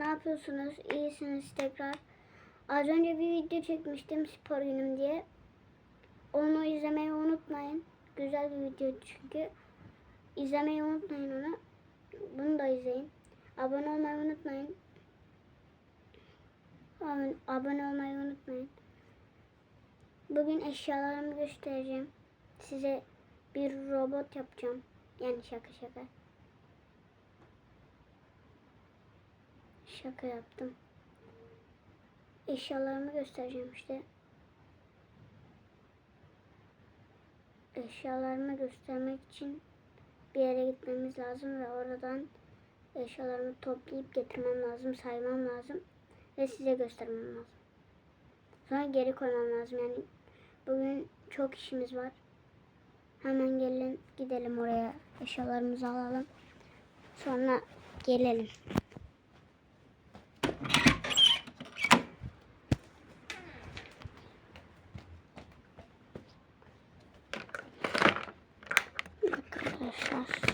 ne yapıyorsunuz? İyisiniz tekrar. Az önce bir video çekmiştim spor günüm diye. Onu izlemeyi unutmayın. Güzel bir video çünkü. İzlemeyi unutmayın onu. Bunu da izleyin. Abone olmayı unutmayın. Abone olmayı unutmayın. Bugün eşyalarımı göstereceğim. Size bir robot yapacağım. Yani şaka şaka. Şaka yaptım. Eşyalarımı göstereceğim işte. Eşyalarımı göstermek için bir yere gitmemiz lazım ve oradan eşyalarımı toplayıp getirmem lazım, saymam lazım ve size göstermem lazım. Sonra geri koymam lazım. Yani bugün çok işimiz var. Hemen gelin gidelim oraya eşyalarımızı alalım. Sonra gelelim. Arkadaşlar.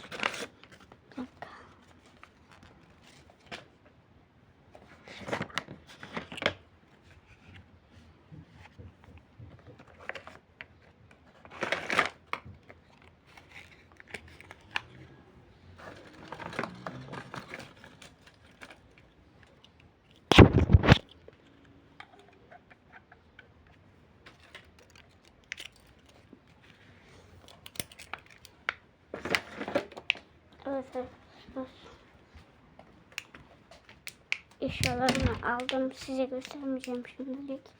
Arkadaşlar. Eşyalarımı aldım. Size göstermeyeceğim şimdilik.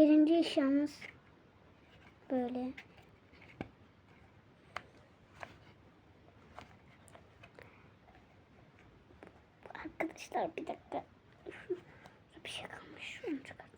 Birinci eşyamız böyle. Arkadaşlar bir dakika. Bir şey kalmış. Şunu çıkart.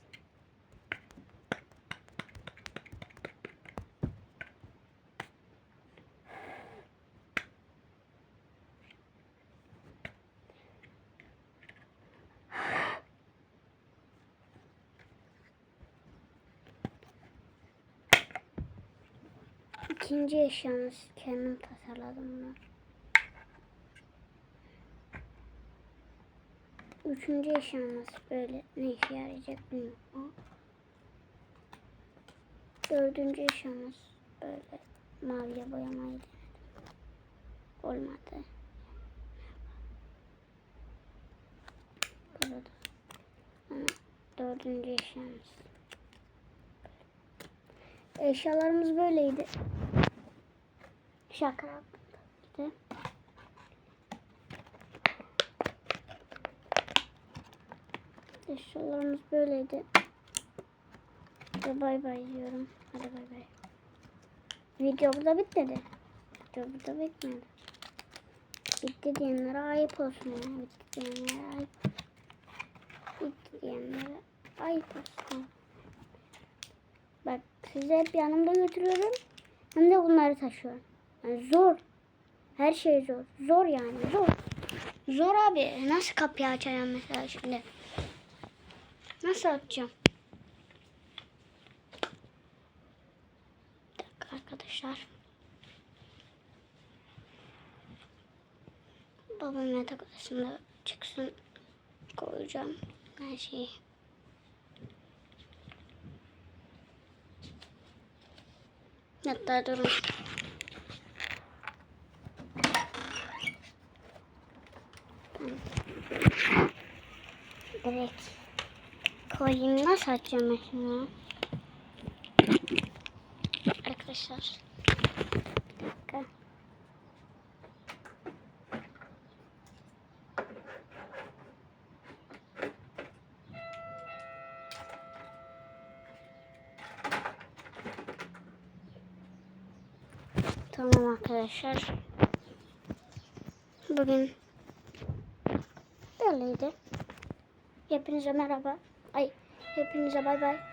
İkinci eşyamız kendim tasarladım bunu. Üçüncü eşyamız böyle ne işe yarayacak bilmiyorum. Dördüncü eşyamız böyle maviye boyamayı denedim. Olmadı. Burada. Ama dördüncü eşyamız. Eşyalarımız böyleydi. Şaka yaptım de. Eşyalarımız böyleydi. Ve bay bay diyorum. Hadi bay bay. Video burada bitmedi. Video burada bitmedi. Bitti diyenlere ayıp olsun ya. Bitti diyenlere ayıp. Bitti diyenlere ayıp olsun. Bak size hep yanımda götürüyorum. Hem de bunları taşıyorum. Yani zor. Her şey zor. Zor yani zor. Zor abi. Nasıl kapıyı açacağım mesela şimdi? Nasıl açacağım? Bir dakika arkadaşlar. Babam yatak odasında çıksın koyacağım her şeyi. Hatta durun. Direkt koyayım. Nasıl açacağım şunu? Arkadaşlar. Dakika. Tamam arkadaşlar. Bugün böyleydi. Hepinize merhaba. Ay hepinize bay bay.